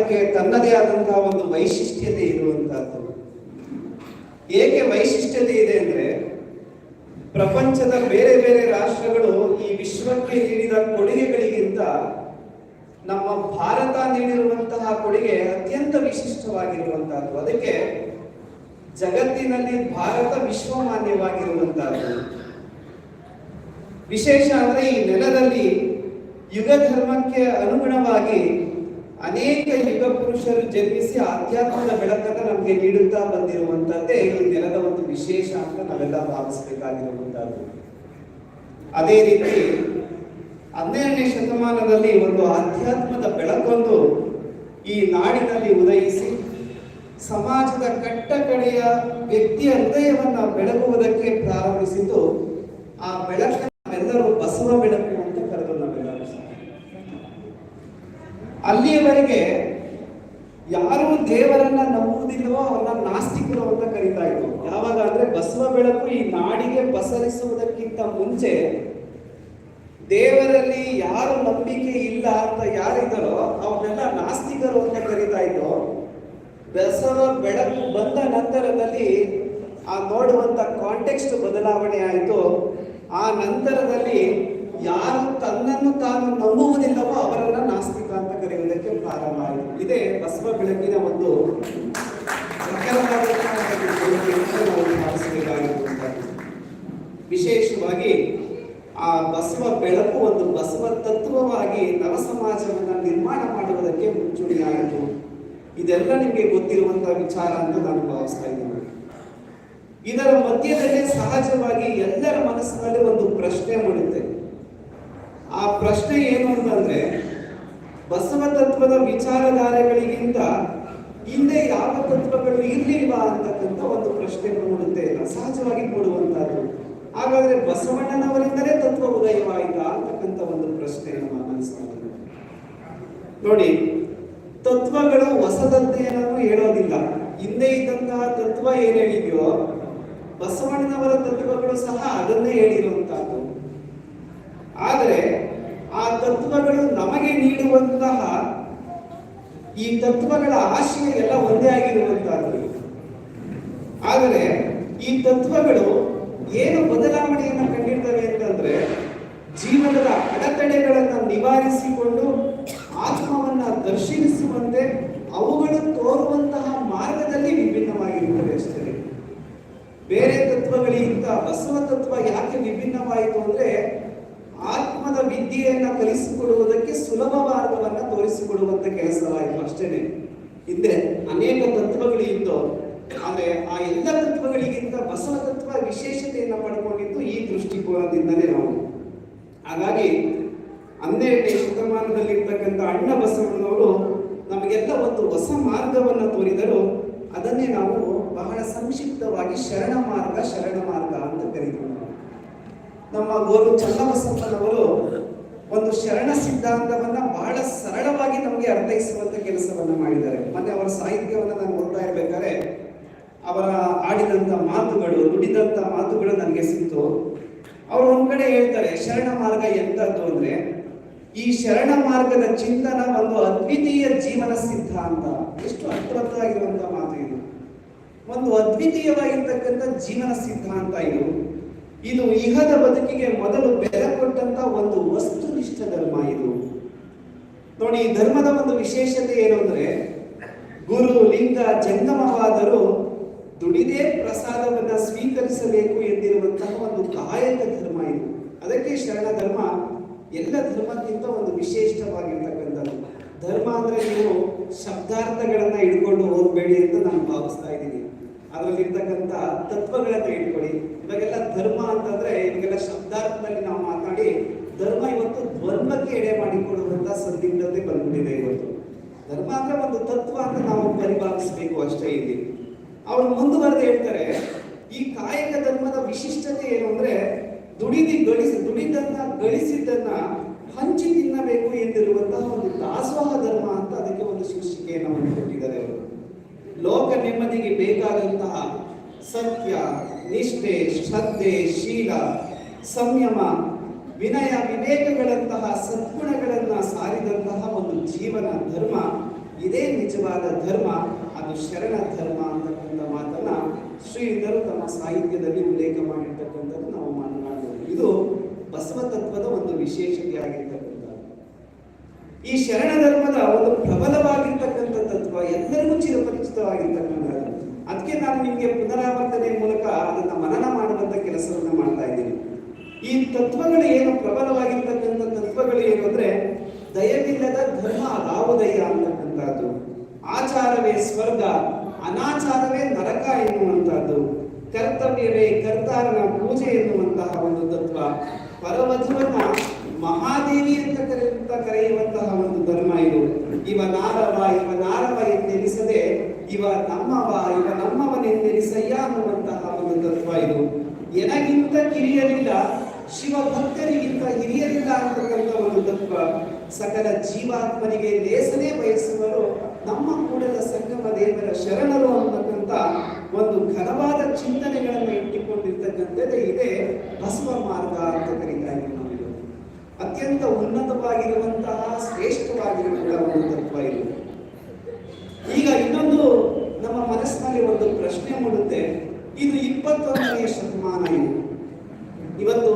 ಅದಕ್ಕೆ ತನ್ನದೇ ಆದಂತಹ ಒಂದು ವೈಶಿಷ್ಟ್ಯತೆ ಇರುವಂತಹದ್ದು. ಏಕೆ ವೈಶಿಷ್ಟ್ಯತೆ ಇದೆ ಅಂದ್ರೆ ಪ್ರಪಂಚದ ಬೇರೆ ಬೇರೆ ರಾಷ್ಟ್ರಗಳು ಈ ವಿಶ್ವಕ್ಕೆ ನೀಡಿದ ಕೊಡುಗೆಗಳಿಗಿಂತ ನಮ್ಮ ಭಾರತ ನೀಡಿರುವಂತಹ ಕೊಡುಗೆ ಅತ್ಯಂತ ವಿಶಿಷ್ಟವಾಗಿರುವಂತಹದ್ದು. ಅದಕ್ಕೆ ಜಗತ್ತಿನಲ್ಲಿ ಭಾರತ ವಿಶ್ವಮಾನ್ಯವಾಗಿರುವಂತಹದ್ದು. ವಿಶೇಷ ಅಂದ್ರೆ ಈ ನೆಲದಲ್ಲಿ ಯುಗ ಧರ್ಮಕ್ಕೆ ಅನುಗುಣವಾಗಿ ಅನೇಕ ಯುಗ ಪುರುಷರು ಜನ್ಮಿಸಿ ಆಧ್ಯಾತ್ಮದ ಬೆಳಕನ್ನು ನಮಗೆ ನೀಡುತ್ತಾ ಬಂದಿರುವಂತದ್ದೇ ಈ ನೆಲದ ಒಂದು ವಿಶೇಷ ಅಂತ ನಾವೆಲ್ಲ ಭಾವಿಸಬೇಕಾಗಿರುವಂತಹದ್ದು ಅದೇ ರೀತಿ ಹನ್ನೆರಡನೇ ಶತಮಾನದಲ್ಲಿ ಒಂದು ಆಧ್ಯಾತ್ಮದ ಬೆಳಕೊಂದು ಈ ನಾಡಿನಲ್ಲಿ ಉದಯಿಸಿ ಸಮಾಜದ ಕಟ್ಟ ಕಡೆಯ ವ್ಯಕ್ತಿಯ ಹೃದಯವನ್ನ ಬೆಳಗುವುದಕ್ಕೆ ಪ್ರಾರಂಭಿಸಿದ್ದು ಆ ಬೆಳಕನ್ನು ನಾವೆಲ್ಲರೂ ಬಸವ ಬೆಳಕು ಅಂತ ಕರೆದು ನಾವೆಲ್ಲರೂ ಸಹ. ಅಲ್ಲಿಯವರೆಗೆ ಯಾರು ದೇವರನ್ನ ನಂಬುವುದಿಲ್ಲವೋ ಅವರನ್ನ ನಾಸ್ತಿಕರು ಅಂತ ಕರೀತಾ ಇದ್ರು. ಯಾವಾಗ ಅಂದ್ರೆ ಬಸವ ಬೆಳಕು ಈ ನಾಡಿಗೆ ಪಸರಿಸುವುದಕ್ಕಿಂತ ಮುಂಚೆ ದೇವರಲ್ಲಿ ಯಾರು ನಂಬಿಕೆ ಇಲ್ಲ ಅಂತ ಯಾರಿದ್ದಾರೋ ಅವನ್ನೆಲ್ಲ ನಾಸ್ತಿಕರು ಅಂತ ಕರೀತಾ ಇದ್ರು. ಬಸವ ಬೆಳಕು ಬಂದ ನಂತರದಲ್ಲಿ ಆ ನೋಡುವಂತ ಕಾಂಟೆಕ್ಸ್ಟ್ ಬದಲಾವಣೆ ಆಯಿತು. ಆ ನಂತರದಲ್ಲಿ ಯಾರು ತನ್ನನ್ನು ತಾನು ನಂಬುವುದಿಲ್ಲವೋ ಅವರನ್ನ ನಾಸ್ತಿಕ ಅಂತ ಕರೆಯುವುದಕ್ಕೆ ಪ್ರಾರಂಭ ಆಯಿತು. ಇದೇ ಬಸವ ಬೆಳಕಿನ ಒಂದು. ವಿಶೇಷವಾಗಿ ಆ ಬಸವ ಬೆಳಕು ಒಂದು ಬಸವ ತತ್ವವಾಗಿ ನವ ಸಮಾಜವನ್ನ ನಿರ್ಮಾಣ ಮಾಡುವುದಕ್ಕೆ ಮುಂಚೂಣಿಯಾಯಿತು ಇದೆಲ್ಲ ನಿಮಗೆ ಗೊತ್ತಿರುವಂತಹ ವಿಚಾರ ಅಂತ ನಾನು ಭಾವಿಸ್ತಾ ಇದ್ದೇನೆ. ಇದರ ಮಧ್ಯದಲ್ಲಿ ಸಹಜವಾಗಿ ಎಲ್ಲರ ಮನಸ್ಸಿನಲ್ಲಿ ಒಂದು ಪ್ರಶ್ನೆ ಮೂಡುತ್ತೆ. ಆ ಪ್ರಶ್ನೆ ಏನು ಅಂತಂದ್ರೆ, ಬಸವ ತತ್ವದ ವಿಚಾರಧಾರೆಗಳಿಗಿಂತ ಹಿಂದೆ ಯಾವ ತತ್ವಗಳು ಇರ್ಲಿಲ್ವಾ ಅಂತಕ್ಕಂಥ ಒಂದು ಪ್ರಶ್ನೆ ಮೂಡುತ್ತೆ ಸಹಜವಾಗಿ ಮೂಡುವಂತಹದ್ದು ಹಾಗಾದ್ರೆ ಬಸವಣ್ಣನವರಿಂದಲೇ ತತ್ವ ಉದಯವಾಯಿತಾ ಅಂತಕ್ಕಂಥ ಒಂದು ಪ್ರಶ್ನೆ ಮನಸ್ಸಿನಲ್ಲಿ ನೋಡಿ, ತತ್ವಗಳು ಹೊಸದದ್ದೇನನ್ನು ಹೇಳೋದಿಲ್ಲ. ಹಿಂದೆ ಇದ್ದಂತಹ ತತ್ವ ಏನ್ ಹೇಳಿದ್ಯೋ, ಬಸವಣ್ಣನವರ ತತ್ವಗಳು ಸಹ ಅದನ್ನೇ ಹೇಳಿರುವಂತಹದ್ದು ಆದರೆ ತತ್ವಗಳು ನಮಗೆ ನೀಡುವಂತಹ ಈ ತತ್ವಗಳ ಆಶಯ ಎಲ್ಲ ಒಂದೇ ಆಗಿರುವಂತಹದ್ದು ಆದರೆ ಈ ತತ್ವಗಳು ಏನು ಬದಲಾವಣೆಯನ್ನು ಕಂಡಿರ್ತವೆ ಅಂತಂದ್ರೆ ಜೀವನದ ಅಡೆತಡೆಗಳನ್ನು ನಿವಾರಿಸಿಕೊಂಡು ಆತ್ಮವನ್ನ ದರ್ಶಿಸುವಂತೆ ಅವುಗಳು ತೋರುವಂತಹ ಮಾರ್ಗದಲ್ಲಿ ವಿಭಿನ್ನವಾಗಿರುತ್ತವೆ ಅಷ್ಟೇ. ಬೇರೆ ತತ್ವಗಳಿಗಿಂತ ಬಸವ ತತ್ವ ಯಾಕೆ ವಿಭಿನ್ನವಾಯಿತು ಅಂದ್ರೆ ಆತ್ಮದ ವಿದ್ಯೆಯನ್ನ ಕಲಿಸಿಕೊಡುವುದಕ್ಕೆ ಸುಲಭ ಮಾರ್ಗವನ್ನ ತೋರಿಸಿಕೊಡುವಂತ ಕೆಲಸವಾಯಿತು ಅಷ್ಟೇನೆ. ಹಿಂದೆ ಅನೇಕ ತತ್ವಗಳು ಇತ್ತು. ಆದ್ರೆ ಆ ಎಲ್ಲ ತತ್ವಗಳಿಗಿಂತ ಬಸವ ತತ್ವ ವಿಶೇಷತೆಯನ್ನು ಪಡ್ಕೊಂಡಿದ್ದು ಈ ದೃಷ್ಟಿಕೋನದಿಂದಲೇ ನಾವು. ಹಾಗಾಗಿ ಹನ್ನೆರಡನೇ ಶತಮಾನದಲ್ಲಿರ್ತಕ್ಕಂಥ ಅಣ್ಣ ಬಸವಣ್ಣನವರು ನಮಗೆಲ್ಲ ಒಂದು ಹೊಸ ಮಾರ್ಗವನ್ನು ತೋರಿದರು. ಅದನ್ನೇ ನಾವು ಬಹಳ ಸಂಕ್ಷಿಪ್ತವಾಗಿ ಶರಣ ಮಾರ್ಗ ಶರಣ ಮಾರ್ಗ ಅಂತ ಕರೀತೀವಿ. ನಮ್ಮ ಗೋರು ಚನ್ನಬಸಪ್ಪನವರು ಒಂದು ಶರಣ ಸಿದ್ಧಾಂತವನ್ನ ಬಹಳ ಸರಳವಾಗಿ ನಮಗೆ ಅರ್ಥೈಸುವಂತ ಕೆಲಸವನ್ನ ಮಾಡಿದ್ದಾರೆ. ಮೊನ್ನೆ ಅವರ ಸಾಹಿತ್ಯವನ್ನ ನಾನು ಓದ್ತಾ ಇರ್ಬೇಕಾದ್ರೆ, ಅವರ ಆಡಿದಂತ ಮಾತುಗಳು, ನುಡಿದಂತ ಮಾತುಗಳು ನನಗೆ ಸಿಕ್ತು. ಅವರು ಒಂದ್ ಕಡೆ ಹೇಳ್ತಾರೆ, ಶರಣ ಮಾರ್ಗ ಎಂತದ್ದು ಅಂದ್ರೆ, ಈ ಶರಣ ಮಾರ್ಗದ ಚಿಂತನ ಒಂದು ಅದ್ವಿತೀಯ ಜೀವನ ಸಿದ್ಧಾಂತ. ಎಷ್ಟು ಅರ್ಥವತ್ತಾಗಿರುವಂತ ಮಾತು ಇದು. ಒಂದು ಅದ್ವಿತೀಯವಾಗಿರ್ತಕ್ಕಂಥ ಜೀವನ ಸಿದ್ಧಾಂತ ಇದು. ಇದು ಇಹದ ಬದುಕಿಗೆ ಮೊದಲು ಬೆಲೆ ಕೊಟ್ಟಂತ ಒಂದು ವಸ್ತುನಿಷ್ಠ ಧರ್ಮ ಇದು. ನೋಡಿ, ಈ ಧರ್ಮದ ಒಂದು ವಿಶೇಷತೆ ಏನು ಅಂದ್ರೆ, ಗುರು, ಲಿಂಗ, ಜಂಗಮವಾದರೂ ದುಡಿದೇ ಪ್ರಸಾದವನ್ನ ಸ್ವೀಕರಿಸಬೇಕು ಎಂದಿರುವಂತಹ ಒಂದು ಕಾಯಕ ಧರ್ಮ ಇದು. ಅದಕ್ಕೆ ಶರಣ ಧರ್ಮ ಎಲ್ಲ ಧರ್ಮಕ್ಕಿಂತ ಒಂದು ವಿಶೇಷವಾಗಿರ್ತಕ್ಕಂಥದ್ದು. ಧರ್ಮ ಅಂದ್ರೆ ನೀವು ಶಬ್ದಾರ್ಥಗಳನ್ನ ಇಟ್ಕೊಂಡು ಹೋಗ್ಬೇಡಿ ಅಂತ ನಾನು ಭಾವಿಸ್ತಾ ಇದ್ದೀನಿ. ಅದರಲ್ಲಿರ್ತಕ್ಕಂಥ ತತ್ವಗಳನ್ನ ಇಟ್ಕೊಳ್ಳಿ ಇವಾಗೆಲ್ಲ ಧರ್ಮ ಅಂತಂದ್ರೆ ಇವಾಗೆಲ್ಲ ಶಬ್ದಾರ್ಥದಲ್ಲಿ ನಾವು ಮಾತಾಡಿ ಧರ್ಮ ಇವತ್ತು ದ್ವಂದ್ವಕ್ಕೆ ಎಡೆ ಮಾಡಿಕೊಡುವಂತ ಸಂದಿಗ್ಧತೆ ಬಂದ್ಬಿಟ್ಟಿದೆ ಇವತ್ತು. ಧರ್ಮ ಅಂದ್ರೆ ಒಂದು ತತ್ವ ಅಂತ ನಾವು ಪರಿಭಾವಿಸಬೇಕು ಅಷ್ಟೇ ಇಲ್ಲಿ. ಅವರು ಮುಂದುವರೆದು ಹೇಳ್ತಾರೆ, ಈ ಕಾಯಕ ಧರ್ಮದ ವಿಶಿಷ್ಟತೆ ಏನು ಅಂದ್ರೆ ದುಡಿದಿ ಗಳಿಸಿ, ದುಡಿದನ್ನ ಗಳಿಸಿದ್ದನ್ನ ಹಂಚಿ ತಿನ್ನಬೇಕು ಎಂದಿರುವಂತಹ ಒಂದು ದಾಸೋಹ ಧರ್ಮ ಅಂತ ಅದಕ್ಕೆ ಒಂದು ಶೀರ್ಷಿಕೆಯನ್ನು ಕೊಟ್ಟಿದ್ದಾರೆ ಅವರು. ಲೋಕ ನೆಮ್ಮದಿಗೆ ಬೇಕಾದಂತಹ ಸತ್ಯ, ನಿಷ್ಠೆ, ಶ್ರದ್ಧೆ, ಶೀಲ, ಸಂಯಮ, ವಿನಯ, ವಿವೇಕಗಳಂತಹ ಸದ್ಗುಣಗಳನ್ನು ಸಾರಿದಂತಹ ಒಂದು ಜೀವನ ಧರ್ಮ, ಇದೇ ನಿಜವಾದ ಧರ್ಮ, ಅದು ಶರಣ ಧರ್ಮ ಅಂತಕ್ಕಂಥ ಮಾತನ್ನ ಶ್ರೀಧರು ತಮ್ಮ ಸಾಹಿತ್ಯದಲ್ಲಿ ಉಲ್ಲೇಖ ಮಾಡಿರ್ತಕ್ಕಂಥದ್ದು ನಾವು ಮಾತನಾಡಬಹುದು ಇದು ಬಸವ ತತ್ವದ ಒಂದು ವಿಶೇಷತೆ ಆಗಿರ್ತಕ್ಕಂಥದ್ದು ಈ ಶರಣ ಧರ್ಮದ ಒಂದು ಪ್ರಬಲವಾಗಿರ್ತಕ್ಕಂಥ ತತ್ವ ಎಲ್ಲರಿಗೂ ಚಿರಪರಿಚಿತವಾಗಿರ್ತಕ್ಕಂಥದ್ದು. ಅದಕ್ಕೆ ನಾನು ನಿಮಗೆ ಪುನರಾವರ್ತನೆ ಮೂಲಕ ಅದನ್ನು ಮನನ ಮಾಡುವಂಥ ಕೆಲಸವನ್ನು ಮಾಡ್ತಾ ಇದ್ದೀನಿ. ಈ ತತ್ವಗಳು ಏನು ಪ್ರಬಲವಾಗಿರ್ತಕ್ಕಂಥ ತತ್ವಗಳು ಏನು ಅಂದ್ರೆ, ದಯವಿಲ್ಲದ ಧರ್ಮ ಅದಾವುದಯ್ಯ ಅಂತಕ್ಕಂಥದ್ದು ಆಚಾರವೇ ಸ್ವರ್ಗ, ಅನಾಚಾರವೇ ನರಕ ಎನ್ನುವಂಥದ್ದು. ಕರ್ತವ್ಯವೇ ಕರ್ತಾರನ ಪೂಜೆ ಎನ್ನುವಂತಹ ಒಂದು ತತ್ವ. ಪರವಧುವನ್ನ ಮಹಾದೇವಿ ಅಂತ ಕರೆಯುವಂತ ಕರೆಯುವಂತಹ ಒಂದು ಧರ್ಮ ಇದು. ಇವ ನಾರವ ಇವ ನಾರವ ಎಂದೆನಿಸದೆ ಇವ ನಮ್ಮವ, ಇವ ನಮ್ಮವನೆಂದೆನಿಸಯ್ಯ ಅನ್ನುವಂತಹ ಒಂದು ತತ್ವ ಇದು. ಎನಗಿಂತ ಕಿರಿಯರಿಲ್ಲ ಶಿವ ಭಕ್ತರಿಗಿಂತ ಹಿರಿಯರಿಲ್ಲ ಅಂತಕ್ಕಂಥ ಒಂದು ತತ್ವ ಸಕಲ ಜೀವಾತ್ಮನಿಗೆ ಲೇಸನೆ ಬಯಸುವರು ನಮ್ಮ ಕೂಡಲ ಸಂಗಮ ದೇವರ ಶರಣರು ಅನ್ನತಕ್ಕಂಥ ಒಂದು ಘನವಾದ ಚಿಂತನೆಗಳನ್ನು ಇಟ್ಟುಕೊಂಡಿರ್ತಕ್ಕಂಥದ್ದೇ ಇದೆ ಬಸವ ಮಾರ್ಗ ಅಂತ ಕರೀತಾ ಇದ್ದೀವಿ. ಅತ್ಯಂತ ಉನ್ನತವಾಗಿರುವಂತಹ ಶ್ರೇಷ್ಠವಾಗಿರುವಂತಹ ಒಂದು ತತ್ವ ಇದು. ಈಗ ಇನ್ನೊಂದು ನಮ್ಮ ಮನಸ್ಸಿನಲ್ಲಿ ಒಂದು ಪ್ರಶ್ನೆ ಮೂಡುತ್ತೆ. ಇದು ಇಪ್ಪತ್ತೊಂದನೆಯ ಶತಮಾನ ಇದು. ಇವತ್ತು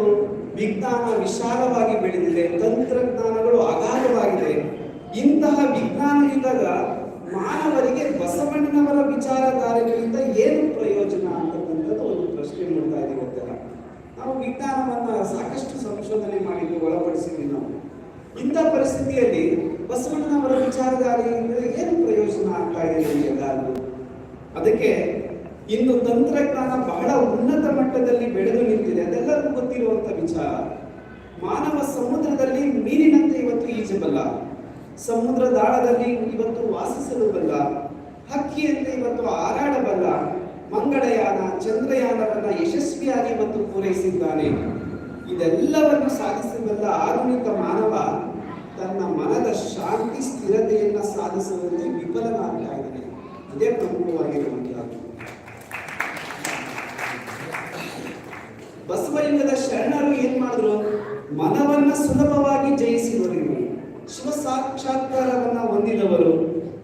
ವಿಜ್ಞಾನ ವಿಶಾಲವಾಗಿ ಬೆಳೆದಿದೆ ತಂತ್ರಜ್ಞಾನಗಳು ಅಗಾಧವಾಗಿದೆ ಇಂತಹ ವಿಜ್ಞಾನ ಇದ್ದಾಗ ಮಾನವರಿಗೆ ಬಸವಣ್ಣನವರ ವಿಚಾರಧಾರೆಗಳಿಂದ ಏನು ಪ್ರಯೋಜನ ಅಂತಕ್ಕಂಥದ್ದು ಒಂದು ಪ್ರಶ್ನೆ ಮೂಡ್ತಾ ಇದೆ ಇವತ್ತೆಲ್ಲ ನಾವು ವಿಜ್ಞಾನವನ್ನ ಸಾಕಷ್ಟು ಸಂಶೋಧನೆ ಮಾಡಿದ್ದು ಒಳಪಡಿಸಿದ್ವಿ ನಾವು ಇಂಥ ಪರಿಸ್ಥಿತಿಯಲ್ಲಿ ಬಸವಣ್ಣನವರ ವಿಚಾರಧಾರೆಯಿಂದ ಏನು ಪ್ರಯೋಜನ ಆಗ್ತಾ ಇದೆ ಎಲ್ಲರಿಗೂ ಅದಕ್ಕೆ ಇನ್ನು ತಂತ್ರಜ್ಞಾನ ಬಹಳ ಉನ್ನತ ಮಟ್ಟದಲ್ಲಿ ಬೆಳೆದು ನಿಂತಿದೆ. ಅದೆಲ್ಲರಿಗೂ ಗೊತ್ತಿರುವಂತ ವಿಚಾರ. ಮಾನವ ಸಮುದ್ರದಲ್ಲಿ ಮೀನಿನಂತೆ ಇವತ್ತು ಈಜಬಲ್ಲ ಸಮುದ್ರ ದಾಳದಲ್ಲಿ ಇವತ್ತು ವಾಸಿಸಲು ಬಲ್ಲ. ಹಕ್ಕಿಯಂತೆ ಇವತ್ತು ಹಾರಾಡಬಲ್ಲ ಮಂಗಳಯಾನ, ಚಂದ್ರಯಾನವನ್ನ ಯಶಸ್ವಿಯಾಗಿ ಇವತ್ತು ಪೂರೈಸಿದ್ದಾನೆ. ಇದೆಲ್ಲವನ್ನು ಸಾಧಿಸಬಲ್ಲ ಆಧುನಿಕ ಮಾನವ ತನ್ನ ಮನದ ಶಾಂತಿ ಸ್ಥಿರತೆಯನ್ನು ಸಾಧಿಸುವಲ್ಲಿ ವಿಫಲನಾಗ್ತಾ ಇದ್ದಾನೆ. ಅದೇ ಪ್ರಮುಖವಾಗಿರುವಂತಹದ್ದು ಬಸವಲಿಂಗದ ಶರಣರು ಏನ್ ಮಾಡಿದ್ರು? ಮನವನ್ನ ಸುಲಭವಾಗಿ ಜಯಿಸಿದವರು ಶಿವ ಸಾಕ್ಷಾತ್ಕಾರವನ್ನ ಹೊಂದಿದವರು.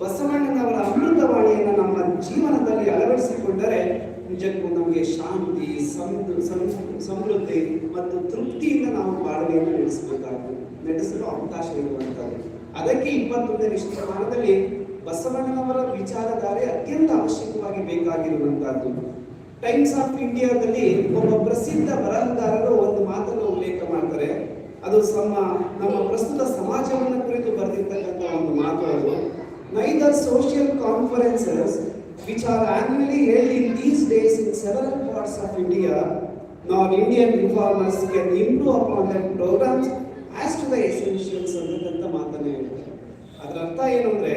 ಬಸವಣ್ಣನವರ ಅಮೃತವಾಣಿಯನ್ನು ನಮ್ಮ ಜೀವನದಲ್ಲಿ ಅಳವಡಿಸಿಕೊಂಡರೆ ನಿಜಕ್ಕೂ ನಮಗೆ ಶಾಂತಿ ಸಮೃದ್ಧಿ ಮತ್ತು ತೃಪ್ತಿಯಿಂದ ನಾವು ಬಾಳ್ವೆಯನ್ನು ನಡೆಸಬೇಕಾಗುತ್ತೆ ನಡೆಸಲು ಅವಕಾಶ ಇರುವಂತದ್ದು ಅದಕ್ಕೆ ಇಪ್ಪತ್ತೊಂದನೇ ಶತಮಾನದಲ್ಲಿ ಬಸವಣ್ಣನವರ ವಿಚಾರಧಾರೆ ಅತ್ಯಂತ ಅವಶ್ಯಕವಾಗಿ ಬೇಕಾಗಿರುವಂತಹದ್ದು ಟೈಮ್ಸ್ ಆಫ್ ಇಂಡಿಯಾದಲ್ಲಿ ಒಬ್ಬ ಪ್ರಸಿದ್ಧ ಬರಹಗಾರರು ಒಂದು ಮಾತನ್ನು ಉಲ್ಲೇಖ ಮಾಡ್ತಾರೆ. ಅದು ಸಮ, ನಮ್ಮ ಪ್ರಸ್ತುತ ಸಮಾಜವನ್ನು ಕುರಿತು ಬರೆದಿರ್ತಕ್ಕಂಥ ಒಂದು ಮಾತು ಅದು. Neither social conferences which are annually held in these days in several parts of India nor Indian reformers can improve upon that programmes as to the essentials ಅನ್ನತಕ್ಕಂಥ ಮಾತನ್ನು ಹೇಳ್ತಾರೆ ಅದರ ಅರ್ಥ ಏನು ಅಂದ್ರೆ,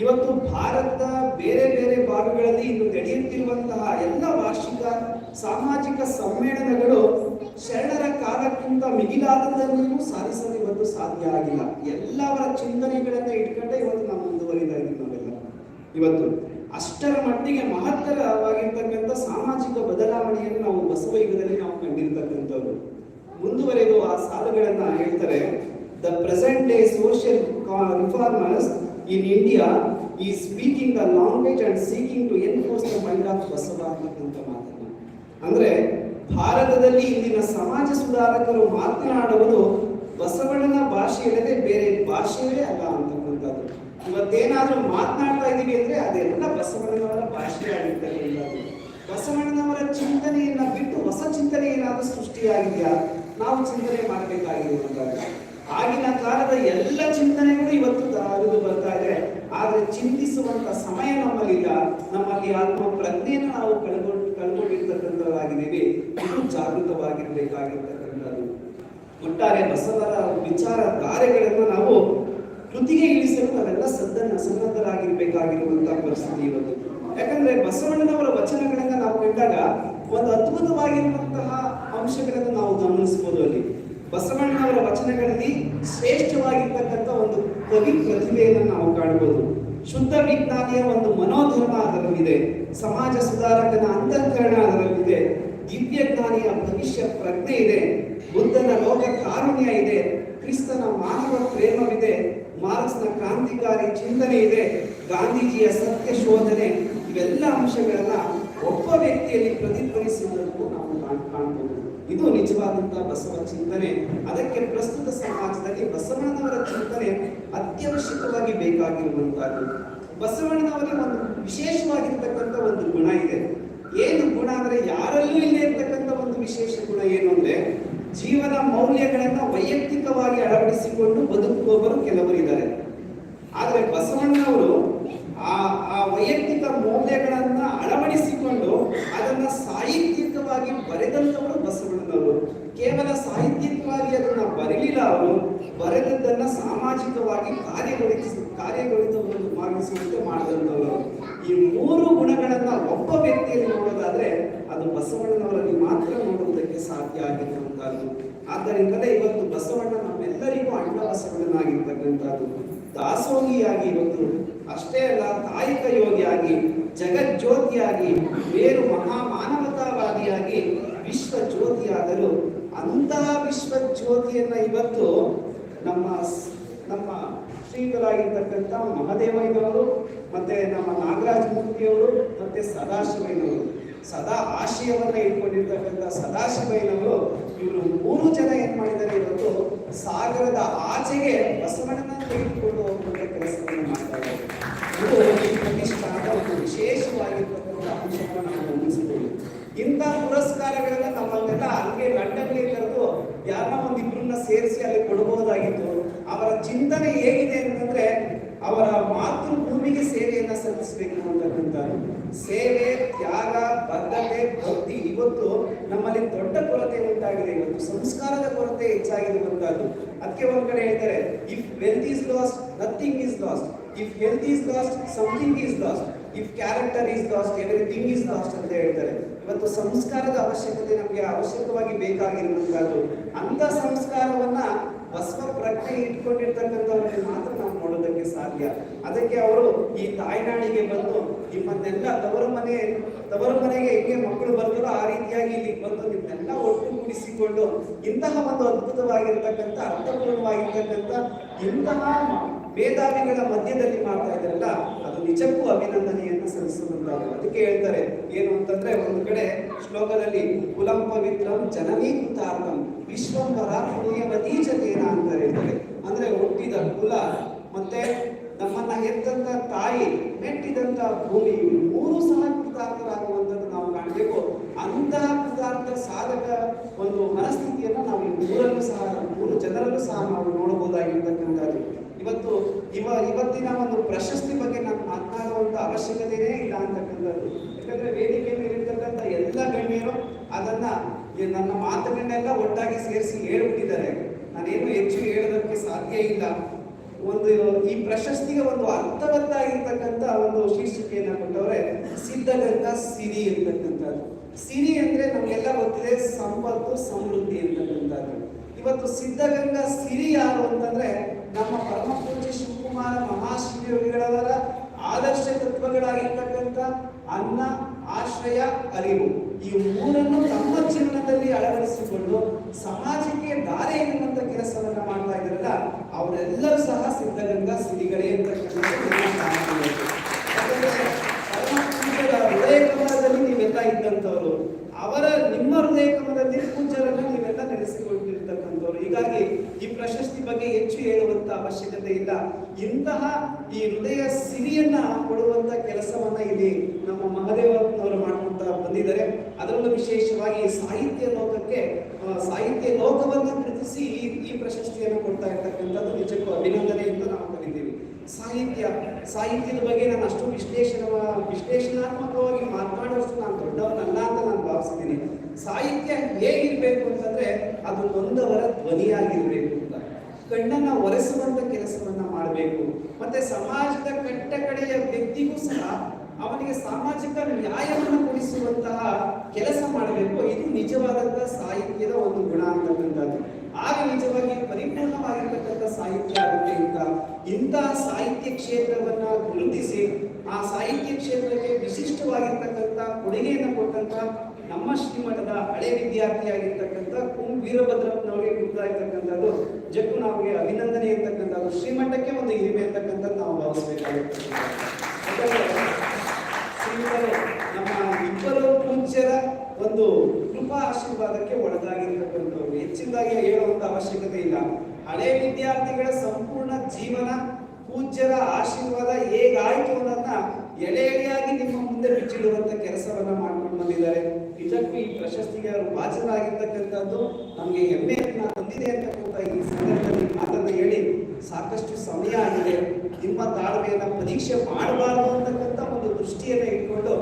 ಇವತ್ತು ಭಾರತದ ಬೇರೆ ಬೇರೆ ಭಾಗಗಳಲ್ಲಿ ಇನ್ನು ನಡೆಯುತ್ತಿರುವಂತಹ ಎಲ್ಲ ವಾರ್ಷಿಕ ಸಾಮಾಜಿಕ ಸಮ್ಮೇಳನಗಳು ಶರಣರ ಕಾಲಕ್ಕಿಂತ ಮಿಗಿಲಾದದನ್ನು ಸಾಧಿಸಲು ಇವತ್ತು ಸಾಧ್ಯ ಆಗಿಲ್ಲ. ಎಲ್ಲವರ ಚಿಂತನೆಗಳನ್ನ ಇಟ್ಕೊಂಡೆ ಇವತ್ತು ನಾವು ಮುಂದುವರಿತಾ ಇದ್ದೀವಿ ನಾವೆಲ್ಲ. ಇವತ್ತು ಅಷ್ಟರ ಮಟ್ಟಿಗೆ ಮಹತ್ತರವಾಗಿರ್ತಕ್ಕಂಥ ಸಾಮಾಜಿಕ ಬದಲಾವಣೆಯನ್ನು ನಾವು ಬಸವ ಯುಗದಲ್ಲಿ ನಾವು ಕಂಡಿರ್ತಕ್ಕಂಥವ್ರು ಮುಂದುವರೆದು ಆ ಸಾಲುಗಳನ್ನ ಹೇಳ್ತಾರೆ the present day social reformers in India ಈ speaking the language and seeking to enforce the mind of Basava ಅಂತ ಮಾತನ್ನು. ಅಂದ್ರೆ, ಭಾರತದಲ್ಲಿ ಇಲ್ಲಿನ ಸಮಾಜ ಸುಧಾರಕರು ಮಾತನಾಡುವುದು ಬಸವಣ್ಣನ ಭಾಷೆಯಲ್ಲದೆ ಬೇರೆ ಭಾಷೆಯೇ ಅಲ್ಲ ಅಂತಕ್ಕಂಥದ್ದು. ಇವತ್ತೇನಾದ್ರೂ ಮಾತನಾಡ್ತಾ ಇದ್ದೀವಿ ಅಂದ್ರೆ ಅದೆಲ್ಲ ಬಸವಣ್ಣನವರ ಭಾಷೆ ಆಗಿರ್ತಕ್ಕಂಥದ್ದು. ಬಸವಣ್ಣನವರ ಚಿಂತನೆಯನ್ನ ಬಿಟ್ಟು ಹೊಸ ಚಿಂತನೆ ಏನಾದ್ರೂ ಸೃಷ್ಟಿಯಾಗಿದೆಯಾ? ನಾವು ಚಿಂತನೆ ಮಾಡಬೇಕಾಗಿರುವಂತಹ ಆಗಿನ ಕಾಲದ ಎಲ್ಲ ಚಿಂತನೆಗಳು ಇವತ್ತು ಹರಿದು ಬರ್ತಾ ಇದೆ. ಆದ್ರೆ ಚಿಂತಿಸುವಂತ ಸಮಯ ನಮ್ಮಲ್ಲಿಲ್ಲ. ನಮ್ಮಲ್ಲಿ ಆತ್ಮ ಪ್ರಜ್ಞೆಯನ್ನು ನಾವು ಕಳ್ಕೊಂಡು ಕಳ್ಕೊಂಡಿರ್ತಕ್ಕಂಥದ್ದಾಗಿದ್ದೀವಿ. ಇದು ಜಾಗೃತವಾಗಿರ್ಬೇಕಾಗಿರ್ತಕ್ಕಂಥದ್ದು. ಒಟ್ಟಾರೆ ಬಸವರ ವಿಚಾರಧಾರೆಗಳನ್ನು ನಾವು ಕೃತಿಗೆ ಇಳಿಸಲು ನಾವೆಲ್ಲ ಸದ್ದನ್ನ ಸನ್ನದ್ಧರಾಗಿರ್ಬೇಕಾಗಿರುವಂತಹ ಪರಿಸ್ಥಿತಿ ಇವತ್ತು. ಯಾಕಂದ್ರೆ ಬಸವಣ್ಣನವರ ವಚನಗಳನ್ನ ನಾವು ಕಂಡಾಗ ಒಂದು ಅದ್ಭುತವಾಗಿರುವಂತಹ ಅಂಶಗಳನ್ನು ನಾವು ಗಮನಿಸಬಹುದು ಅಲ್ಲಿ. ಬಸವಣ್ಣನವರ ವಚನಗಳಲ್ಲಿ ಶ್ರೇಷ್ಠವಾಗಿರ್ತಕ್ಕಂಥ ಒಂದು ಕವಿ ಪ್ರತಿಭೆಯನ್ನು ನಾವು ಕಾಣಬಹುದು. ಶುದ್ಧ ವಿಜ್ಞಾನಿಯ ಒಂದು ಮನೋಧರ್ಮ ಅದರಲ್ಲಿದೆ. ಸಮಾಜ ಸುಧಾರಕನ ಅಂತಃಕರಣ ಅದರಲ್ಲಿದೆ. ದಿವ್ಯ ಜ್ಞಾನಿಯ ಭವಿಷ್ಯ ಪ್ರಜ್ಞೆ ಇದೆ. ಬುದ್ಧನ ಲೋಕ ಕಾರುಣ್ಯ ಇದೆ. ಕ್ರಿಸ್ತನ ಮಾನವ ಪ್ರೇಮವಿದೆ. ಮಾರ್ಕ್ಸ್ನ ಕ್ರಾಂತಿಕಾರಿ ಚಿಂತನೆ ಇದೆ. ಗಾಂಧೀಜಿಯ ಸತ್ಯ ಶೋಧನೆ ಇವೆಲ್ಲ ಅಂಶಗಳನ್ನ ಒಬ್ಬ ವ್ಯಕ್ತಿಯಲ್ಲಿ ಪ್ರತಿಧ್ವನಿಸುವುದನ್ನು ನಾವು ಕಾಣಬಹುದು ಇದು ನಿಜವಾದಂತಹ ಬಸವ ಚಿಂತನೆ. ಅದಕ್ಕೆ ಪ್ರಸ್ತುತ ಸಮಾಜದಲ್ಲಿ ಬಸವಣ್ಣನವರ ಚಿಂತನೆ ಅತ್ಯವಶ್ಯಕವಾಗಿ ಬೇಕಾಗಿರುವಂತಹದ್ದು ಬಸವಣ್ಣನವರಿಗೆ ಒಂದು ವಿಶೇಷವಾಗಿರ್ತಕ್ಕಂಥ ಒಂದು ಗುಣ ಇದೆ. ಏನು ಗುಣ ಅಂದ್ರೆ ಯಾರಲ್ಲೂ ಇಲ್ಲೇ ಇರ್ತಕ್ಕಂಥ ಒಂದು ವಿಶೇಷ ಗುಣ ಏನು ಅಂದ್ರೆ ಜೀವನ ಮೌಲ್ಯಗಳನ್ನ ವೈಯಕ್ತಿಕವಾಗಿ ಅಳವಡಿಸಿಕೊಂಡು ಬದುಕುವವರು ಕೆಲವರು ಇದ್ದಾರೆ. ಆದ್ರೆ ಬಸವಣ್ಣನವರು ಆ ಆ ವೈಯಕ್ತಿಕ ಮೌಲ್ಯಗಳನ್ನ ಅಳವಡಿಸಿಕೊಂಡು ಅದನ್ನ ಸಾಹಿತ್ಯಿಕವಾಗಿ ಬರೆದಂತವರು ಬಸವಣ್ಣನವರು. ಕೇವಲ ಸಾಹಿತ್ಯಿಕವಾಗಿ ಅದನ್ನ ಬರೆಯಲಿಲ್ಲ ಅವರು, ಬರೆದದ್ದನ್ನ ಸಾಮಾಜಿಕವಾಗಿ ಕಾರ್ಯಗೊಳಿಸಿ ಒಂದು ಮಾಡಿಸುವಂತೆ ಮಾಡಿದಂಥವರು. ಈ ಮೂರು ಗುಣಗಳನ್ನ ಒಬ್ಬ ವ್ಯಕ್ತಿಯಲ್ಲಿ ನೋಡೋದಾದ್ರೆ ಅದು ಬಸವಣ್ಣನವರಲ್ಲಿ ಮಾತ್ರ ನೋಡುವುದಕ್ಕೆ ಸಾಧ್ಯ ಆಗಿರುವಂತಹದ್ದು ಆದ್ದರಿಂದಲೇ ಇವತ್ತು ಬಸವಣ್ಣ ನಮ್ಮೆಲ್ಲರಿಗೂ ಅಣ್ಣ ಬಸವಣ್ಣನಾಗಿರ್ತಕ್ಕಂಥದ್ದು. ದಾಸೋಹಿಯಾಗಿ ಇವತ್ತು ಅಷ್ಟೇ ಅಲ್ಲ, ಕಾಯಕ ಯೋಗಿಯಾಗಿ ಜಗಜ್ಯೋತಿಯಾಗಿ, ಬೇರು ಮಹಾ ಮಾನವತಾವಾದಿಯಾಗಿ ವಿಶ್ವ ಜ್ಯೋತಿಯಾದರು ಅಂತಹ ವಿಶ್ವ ಜ್ಯೋತಿಯನ್ನ ಇವತ್ತು ನಮ್ಮ ನಮ್ಮ ಶ್ರೀಗಳಾಗಿರ್ತಕ್ಕಂಥ ಮಹದೇವಯ್ಯನವರು ಮತ್ತೆ ನಮ್ಮ ನಾಗರಾಜ ಮೂರ್ತಿಯವರು ಮತ್ತೆ ಸದಾಶಿವಯ್ಯನವರು, ಸದಾ ಆಶಯವನ್ನ ಇಟ್ಕೊಂಡಿರ್ತಕ್ಕಂಥ ಸದಾಶಿವಯ್ಯನವರು ಇವರು ಮೂರು ಜನ ಏನ್ ಮಾಡಿದ್ದಾರೆ ಇವತ್ತು, ಸಾಗರದ ಆಚೆಗೆ ಬಸವಣ್ಣನ ತೆಗೆದುಕೊಂಡು ಹೋಗುವಂತ ಕೆಲಸವನ್ನು ಮಾಡ್ತಾ ಇದ್ದಾರೆ ಇದು ಈ ಪ್ರತಿಷ್ಠಾನದ ಒಂದು ವಿಶೇಷವಾಗಿರ್ತಕ್ಕಂಥ ಅಂಶವನ್ನು ನಾವು ಗಮನಿಸಬಹುದು ಇಂಥ ಪುರಸ್ಕಾರಗಳೆಲ್ಲ ನಮ್ಮಲ್ಲೆಲ್ಲ ಹಂಗೆ ಲಂಡನ್ಗೆ ಕರೆದು ಯಾರನ್ನ ಒಂದಿಬ್ಬರನ್ನ ಸೇರಿಸಿ ಅಲ್ಲಿ ಕೊಡಬಹುದಾಗಿತ್ತು. ಅವರ ಚಿಂತನೆ ಹೇಗಿದೆ ಅಂತಂದ್ರೆ ಅವರ ಮಾತೃಭೂಮಿಗೆ ಸೇವೆಯನ್ನ ಸಲ್ಲಿಸಬೇಕು ಅಂತಕ್ಕಂಥದ್ದು. ಸೇವೆ, ತ್ಯಾಗ, ಬದ್ಧತೆ ಭಕ್ತಿ ಇವತ್ತು ನಮ್ಮಲ್ಲಿ ದೊಡ್ಡ ಕೊರತೆ ಉಂಟಾಗಿದೆ. ಇವತ್ತು ಸಂಸ್ಕಾರದ ಕೊರತೆ ಹೆಚ್ಚಾಗಿರುವಂತಹದ್ದು ಅದಕ್ಕೆ ಒಂದ್ ಕಡೆ ಹೇಳ್ತಾರೆ if wealth is lost nothing is lost if health is lost something is lost if character is lost everything is lost ಅಂತ ಹೇಳ್ತಾರೆ. ಇವತ್ತು ಸಂಸ್ಕಾರದ ಅವಶ್ಯಕತೆ ನಮಗೆ ಅವಶ್ಯಕವಾಗಿ ಬೇಕಾಗಿರುವಂತಹದ್ದು ಅಂತ ಸಂಸ್ಕಾರವನ್ನ ಬಸವ ಪ್ರಜ್ಞೆ ಇಟ್ಕೊಂಡಿರ್ತಕ್ಕಂಥವ್ರಿಗೆ ಮಾತ್ರ ನಾವು ನೋಡೋದಕ್ಕೆ ಸಾಧ್ಯ. ಅದಕ್ಕೆ ಅವರು ಈ ತಾಯ್ನಾಡಿಗೆ ಬಂದು ನಿಮ್ಮನ್ನೆಲ್ಲ ತವರ ಮನೆ, ತವರ ಮನೆಗೆ ಹೆಂಗೆ ಮಕ್ಕಳು ಬರ್ತಾರೋ ಆ ರೀತಿಯಾಗಿ ಇಲ್ಲಿ ಬಂದು ನಿಮ್ಮನ್ನೆಲ್ಲ ಒಟ್ಟುಗೂಡಿಸಿಕೊಂಡು ಇಂತಹ ಒಂದು ಅದ್ಭುತವಾಗಿರ್ತಕ್ಕಂಥ, ಅರ್ಥಪೂರ್ಣವಾಗಿರ್ತಕ್ಕಂಥ ಇಂತಹ ಮೇಧಾವಿಗಳ ಮಧ್ಯದಲ್ಲಿ ಮಾಡ್ತಾ ಇದ್ದಾರಲ್ಲ, ಅದು ನಿಜಕ್ಕೂ ಅಭಿನಂದನೆಯನ್ನು ಸಲ್ಲಿಸುವಂತಾகும் ಅದಕ್ಕೆ ಹೇಳ್ತಾರೆ, ಏನು ಅಂತಂದ್ರೆ ಒಂದು ಕಡೆ ಶ್ಲೋಕದಲ್ಲಿ, ಕುಲಂ ಪವಿತ್ರಂ ಜನನೀಕೃತಾರ್ಥಂ ವಿಶ್ವಂಬರ ಪುಣ್ಯವತೀಚತೇನ ಅಂತ ಹೇಳ್ತಾರೆ. ಅಂದ್ರೆ ಹುಟ್ಟಿದ ಕುಲ, ಮತ್ತೆ ನಮ್ಮನ್ನ ಹೆತ್ತಂತ ತಾಯಿ ಮೆಟ್ಟಿದಂತ ಭೂಮಿ ಮೂರು ಸಹ ಕೃತಾರ್ಥರಾಗುವಂಥದ್ದು ನಾವು ಕಾಣಬೇಕು. ಅಂತಹ ಕೃತಾರ್ಥ ಸಾಧಕ ಒಂದು ಮನಸ್ಥಿತಿಯನ್ನು ನಾವು ಈ ಮೂರಲ್ಲೂ ಸಹ, ಮೂರು ಜನರಲ್ಲೂ ಸಹ ನಾವು ನೋಡಬಹುದಾಗಿರ್ತಕ್ಕಂಥದ್ದು. ಇವತ್ತು ಇವ ಇವತ್ತಿನ ಒಂದು ಪ್ರಶಸ್ತಿ ಬಗ್ಗೆ ನಾನು ಮಾತನಾಡುವಂತ ಅವಶ್ಯಕತೆನೇ ಇಲ್ಲ ಅಂತಕ್ಕಂಥದ್ದು. ಯಾಕಂದ್ರೆ ವೇದಿಕೆ ಮೇಲಿರ್ತಕ್ಕಂಥ ಎಲ್ಲ ಗಣ್ಯರು ಅದನ್ನ ನನ್ನ ಮಾತುಗಳನ್ನೆಲ್ಲ ಒಟ್ಟಾಗಿ ಸೇರಿಸಿ ಹೇಳ್ಬಿಟ್ಟಿದ್ದಾರೆ. ನಾನೇನು ಹೆಚ್ಚು ಹೇಳೋದಕ್ಕೆ ಸಾಧ್ಯ ಇಲ್ಲ. ಒಂದು ಈ ಪ್ರಶಸ್ತಿಗೆ ಒಂದು ಅರ್ಥವತ್ತಾಗಿರ್ತಕ್ಕಂಥ ಒಂದು ಶೀರ್ಷಿಕೆಯನ್ನು ಕೊಟ್ಟವ್ರೆ ಸಿದ್ಧಗಂಗಾ ಸಿರಿ ಅಂತಕ್ಕಂಥದ್ದು. ಸಿರಿ ಅಂದ್ರೆ ನಮಗೆಲ್ಲ ಗೊತ್ತಿದೆ ಸಂಪತ್ತು, ಸಮೃದ್ಧಿ ಅಂತಕ್ಕಂಥದ್ದು. ಇವತ್ತು ಸಿದ್ಧಗಂಗಾ ಸಿರಿ ಯಾರು ಅಂತಂದ್ರೆ ನಮ್ಮ ಪರಮ ಪೂಜ್ಯ ಶಿವಕುಮಾರ ಮಹಾಶಿವಯೋಗಿಗಳವರ ಆದರ್ಶ ತತ್ವಗಳಾಗಿರ್ತಕ್ಕಂಥ ಅನ್ನ, ಆಶ್ರಯ, ಅರಿವು. ಈ ಮೂರನ್ನು ತಮ್ಮ ಜೀವನದಲ್ಲಿ ಅಳವಡಿಸಿಕೊಂಡು ಸಮಾಜಕ್ಕೆ ದಾರಿ ಎನ್ನುವಂತ ಕೆಲಸವನ್ನು ಮಾಡ್ತಾ ಇದ್ರಲ್ಲ ಅವರೆಲ್ಲರೂ ಸಹ ಸಿದ್ಧಗಂಗಾ ಸಿರಿಗಳೇ ಅಂತಕ್ಕಂಥದ್ದು ನನ್ನ ಭಾವನೆ. ಯಾಕಂದ್ರೆ ಪರಮ ಪೂಜ್ಯರ ಹೃದಯ ಕಮಲದಲ್ಲಿ ನೀವೆಲ್ಲ ಇದ್ದಂಥವ್ರು ಅವರ ನಿಮ್ಮ ಹೃದಯ ಕಮಲದಲ್ಲಿ ಪೂಜ್ಯರನ್ನ ನೀವೆಲ್ಲ ನೆಲೆಸಿಕೊಂಡಿರ್ತಕ್ಕಂಥವ್ರು ಹೀಗಾಗಿ ಈ ಪ್ರಶಸ್ತಿ ಬಗ್ಗೆ ಹೆಚ್ಚು ಹೇಳುವಂತ ಅವಶ್ಯಕತೆ ಇಲ್ಲ. ಇಂತಹ ಈ ಹೃದಯ ಸಿರಿಯನ್ನ ಕೊಡುವಂತ ಕೆಲಸವನ್ನ ಇಲ್ಲಿ ನಮ್ಮ ಮಹದೇವನವರು ಮಾಡ್ಕೊಂತ ಬಂದಿದ್ದಾರೆ. ಅದರಲ್ಲೂ ವಿಶೇಷವಾಗಿ ಸಾಹಿತ್ಯ ಲೋಕಕ್ಕೆ ಸಾಹಿತ್ಯ ಲೋಕವನ್ನ ಕೃತಿಸಿ ಈ ಪ್ರಶಸ್ತಿಯನ್ನು ಕೊಡ್ತಾ ಇರ್ತಕ್ಕಂಥದ್ದು ನಿಜಕ್ಕೂ ಅಭಿನಂದನೆ ಅಂತ ನಾವು ಕರಿತೀವಿ. ಸಾಹಿತ್ಯ, ಸಾಹಿತ್ಯದ ಬಗ್ಗೆ ನಾನು ಅಷ್ಟು ವಿಶ್ಲೇಷಣ ವಿಶ್ಲೇಷಣಾತ್ಮಕವಾಗಿ ಮಾತನಾಡುವಷ್ಟು ನಾನು ದೊಡ್ಡವನಲ್ಲ ಅಂತ ನಾನು ಭಾವಿಸ್ತೀನಿ. ಸಾಹಿತ್ಯ ಹೇಗಿರ್ಬೇಕು ಅಂತಂದ್ರೆ ಅದು ಒಂದವರ ಧ್ವನಿಯಾಗಿರ್ಬೇಕು. ಕಣ್ಣನ್ನ ಒರೆಸುವಂತ ಕೆಲಸವನ್ನ ಮಾಡಬೇಕು. ಮತ್ತೆ ಸಮಾಜದ ಕಟ್ಟ ಕಡೆಯ ವ್ಯಕ್ತಿಗೂ ಸಹ ಅವನಿಗೆ ಸಾಮಾಜಿಕ ನ್ಯಾಯವನ್ನು ಕೊಡಿಸುವಂತಹ ಕೆಲಸ ಮಾಡಬೇಕು. ಇದು ನಿಜವಾದಂತಹ ಸಾಹಿತ್ಯದ ಒಂದು ಗುಣ ಅಂತಕ್ಕಂಥದ್ದು. ಆಗ ನಿಜವಾಗಿ ಪರಿಪೂರ್ಣವಾಗಿರ್ತಕ್ಕಂಥ ಸಾಹಿತ್ಯ ಆಗುತ್ತೆ ಅಂತ. ಇಂತಹ ಸಾಹಿತ್ಯ ಕ್ಷೇತ್ರವನ್ನ ಗುರುತಿಸಿ, ಆ ಸಾಹಿತ್ಯ ಕ್ಷೇತ್ರಕ್ಕೆ ವಿಶಿಷ್ಟವಾಗಿರ್ತಕ್ಕಂಥ ಕೊಡುಗೆಯನ್ನು ಕೊಟ್ಟಂತ ನಮ್ಮ ಶ್ರೀಮಠದ ಹಳೆ ವಿದ್ಯಾರ್ಥಿಯಾಗಿರ್ತಕ್ಕಂಥ ಕುಂ ವೀರಭದ್ರಪ್ಪನವರಿಗೆ ಗುರುತಾಗಿರ್ತಕ್ಕಂಥದ್ದು ನಿಜಕ್ಕೂ ನಮಗೆ ಅಭಿನಂದನೆ ಇರ್ತಕ್ಕಂಥದ್ದು ಶ್ರೀಮಠಕ್ಕೆ ಒಂದು ಹಿರಿಮೆ ಇರ್ತಕ್ಕಂಥದ್ದು ನಾವು ಭಾವಿಸಬೇಕಾಗುತ್ತೆ. ನಮ್ಮ ಇಬ್ಬರು ಪೂಜ್ಯರ ಒಂದು ಕೃಪಾ ಆಶೀರ್ವಾದಕ್ಕೆ ಒಳಗಾಗಿರ್ತಕ್ಕಂಥವ್ರು. ಹೆಚ್ಚಿನದಾಗಿ ಹೇಳುವಂತ ಅವಶ್ಯಕತೆ ಇಲ್ಲ. ಹಳೆ ವಿದ್ಯಾರ್ಥಿಗಳ ಸಂಪೂರ್ಣ ಜೀವನ, ಪೂಜ್ಯರ ಆಶೀರ್ವಾದ ಹೇಗಾಯ್ತು ಅನ್ನೋದನ್ನ ಎಳೆ ಎಳೆಯಾಗಿ ನಿಮ್ಮ ಮುಂದೆ ಬಿಚ್ಚಿಡುವಂತ ಕೆಲಸವನ್ನ ಮಾಡ್ಕೊಂಡು ಬಂದಿದ್ದಾರೆ. ನಿಜಕ್ಕೂ ಈ ಪ್ರಶಸ್ತಿಗೆ ಅವರು ಭಾಜನರಾಗಿರ್ತಕ್ಕಂಥದ್ದು ನಮಗೆ ಹೆಮ್ಮೆಯನ್ನ ತಂದಿದೆ ಅಂತಕ್ಕಂಥ ಈ ಸಂದರ್ಭದಲ್ಲಿ ಮಾತನ್ನು ಹೇಳಿ ಸಾಕಷ್ಟು ಸಮಯ ಆಗಿದೆ. ನಿಮ್ಮ ತಾಳ್ಮೆಯನ್ನು ಪರೀಕ್ಷೆ ಮಾಡಬಾರದು ಅಂತಕ್ಕಂಥ ಒಂದು ದೃಷ್ಟಿಯನ್ನ ಇಟ್ಕೊಂಡು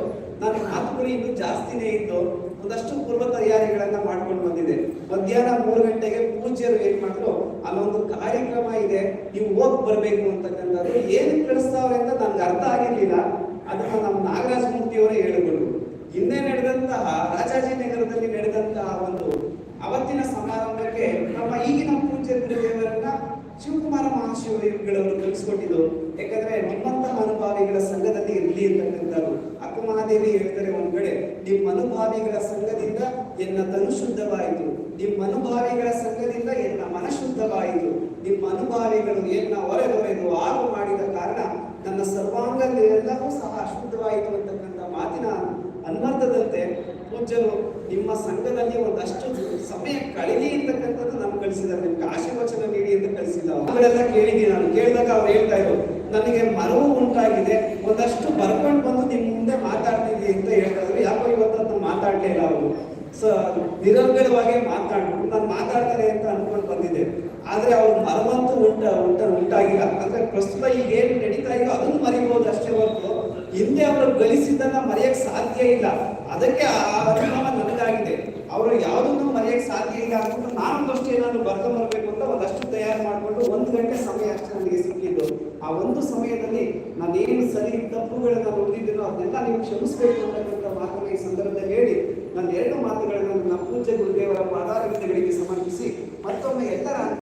ನಾನು ಮಾತುಗಳು ಇನ್ನೂ ಜಾಸ್ತಿನೇ ಇದ್ದು ಒಂದಷ್ಟು ಪೂರ್ವ ತಯಾರಿಗಳನ್ನು ಮಾಡ್ಕೊಂಡು ಬಂದಿದೆ. ಮಧ್ಯಾಹ್ನ ಮೂರು ಗಂಟೆಗೆ ಪೂಜ್ಯರು ಏನು ಮಾಡಿದ್ರು? ಅಲ್ಲೊಂದು ಕಾರ್ಯಕ್ರಮ ಇದೆ. ನೀವು ಹೋಗಿ ಬರಬೇಕು ಅಂತಕ್ಕಂಥದ್ದು. ಏನು ಕಳಿಸ್ತಾವೆ ಅಂತ ನನಗೆ ಅರ್ಥ ಆಗಿರಲಿಲ್ಲ. ಅದನ್ನ ನಮ್ಮ ನಾಗರಾಜ ಮೂರ್ತಿಯವರೇ ಹೇಳಿಕೊಂಡು ಹಿಂದೆ ನಡೆದಂತಹ ರಾಜಾಜಿನಗರದಲ್ಲಿ ನಡೆದಂತಹ ಒಂದು ಅವತ್ತಿನ ಸಮಾರಂಭಕ್ಕೆ ನಮ್ಮ ಈಗಿನ ಪೂಜ್ಯ ಗುರುದೇವರನ್ನ ಶಿವಕುಮಾರ ಮಹಾಶಿವಗಳವರು ಕಲಿಸ್ಕೊಟ್ಟಿದ್ದು. ಯಾಕಂದ್ರೆ ನಿಮ್ಮಂತಹ ಅನುಭಾವಿಗಳ ಸಂಘದಲ್ಲಿ ಇರಲಿ ಅಂತಕ್ಕಂಥದ್ದು ಅಕ್ಕ ಮಹಾದೇವಿ ಹೇಳ್ತಾರೆ ಒಂದ್ ಕಡೆ ನಿಮ್ಮ ಅನುಭಾವಿಗಳ ಸಂಘದಿಂದ ಎನ್ನ ತನು ಶುದ್ಧವಾಯಿತು. ನಿಮ್ಮ ಅನುಭಾವಿಗಳ ಸಂಘದಿಂದ ಎನ್ನ ಮನ ಶುದ್ಧವಾಯಿತು. ನಿಮ್ಮ ಅನುಭಾವಿಗಳು ಎನ್ನ ಹೊರೆದೊರೆದು ಆರು ಮಾಡಿದ ಕಾರಣ ನನ್ನ ಸರ್ವಾಂಗದೆಲ್ಲವೂ ಸಹ ಅಶುದ್ಧವಾಯಿತು ಅಂತಕ್ಕಂಥ ಮಾತಿನ ಅನ್ವರ್ಥದಂತೆ ಪೂಜ್ಯರು ನಿಮ್ಮ ಸಂಘದಲ್ಲಿ ಒಂದಷ್ಟು ಸಮಯ ಕಳೀಲಿ ಅಂತಕ್ಕಂಥದ್ದು ನಮ್ಗೆ ಕಳಿಸಿದ್ದಾರೆ. ನಿಮ್ಗೆ ಆಶೀರ್ವಚನ ನೀಡಿ ಅಂತ ಕಳಿಸಿಲ್ಲ. ಅವರೆಲ್ಲ ಕೇಳಿದ್ದೀನಿ ನಾನು. ಕೇಳಿದಾಗ ಅವ್ರು ಹೇಳ್ತಾ ಇದ್ರು, ನನಗೆ ಮರವು ಉಂಟಾಗಿದೆ. ಒಂದಷ್ಟು ಬರ್ಕೊಂಡು ಬಂದು ನಿಮ್ಮ ಮುಂದೆ ಮಾತಾಡ್ತಿದ್ವಿ ಅಂತ ಹೇಳ್ತಾ ಇದ್ರು. ಯಾಕೋ ಇವತ್ತು ಮಾತಾಡ್ಲೇ ಇಲ್ಲ ಅವರು. ಸೊ, ನಿರಂತರವಾಗಿ ಮಾತಾಡ್ಬಿಟ್ಟು ನಾನು ಮಾತಾಡ್ತಾರೆ ಅಂತ ಅನ್ಕೊಂಡು ಬಂದಿದ್ದೆ. ಆದ್ರೆ ಅವ್ರು ಮರವಂತೂ ಉಂಟ ಉಂಟ, ಉಂಟಾಗಿಲ್ಲ. ಅಂದ್ರೆ ಪ್ರಸ್ತುತ ಈಗ ಏನು ನಡೀತಾ ಇದೆಯೋ ಅದನ್ನು ಮರಿಬಹುದು ಅಷ್ಟೇ ಹೊರತು. ಹಿಂದೆ ಅವರು ಗಳಿಸಿದ್ದನ್ನ ಮರೆಯಕ್ ಸಾಧ್ಯ ಇಲ್ಲ. ಅದಕ್ಕೆ ಆ ಅನುಭವ ನನಗಾಗಿದೆ. ಅವರು ಯಾವುದನ್ನು ಮರೆಯಕ್ ಸಾಧ್ಯ ಇಲ್ಲ ಅಂದ್ಬಿಟ್ಟು ನಾನೊಂದಷ್ಟು ಏನಾದ್ರು ಬರಬೇಕು ಅಂತ ಒಂದಷ್ಟು ತಯಾರು ಮಾಡಿಕೊಂಡು ಒಂದು ಗಂಟೆ ಸಮಯ ಅಷ್ಟೇ ನನಗೆ ಸಿಕ್ಕಿದ್ದು. ಆ ಒಂದು ಸಮಯದಲ್ಲಿ ನಾನೇನು ಸರಿ ತಪ್ಪುಗಳನ್ನ ಹೊಂದಿದ್ದೀನೋ ಅದನ್ನೆಲ್ಲ ನೀವು ಕ್ಷಮಿಸಬೇಕು ಅಂತಕ್ಕಂಥ ಮಾತನ್ನು ಈ ಸಂದರ್ಭದಲ್ಲಿ ಹೇಳಿ ನನ್ನ ಎರಡು ಮಾತುಗಳನ್ನು ನಮ್ಮ ಪೂಜ್ಯ ಗುರುದೇವರ ಪಾದಾರವಿಂದಗಳಿಗೆ ಸಮರ್ಪಿಸಿ ಮತ್ತೊಮ್ಮೆ ಎಲ್ಲರ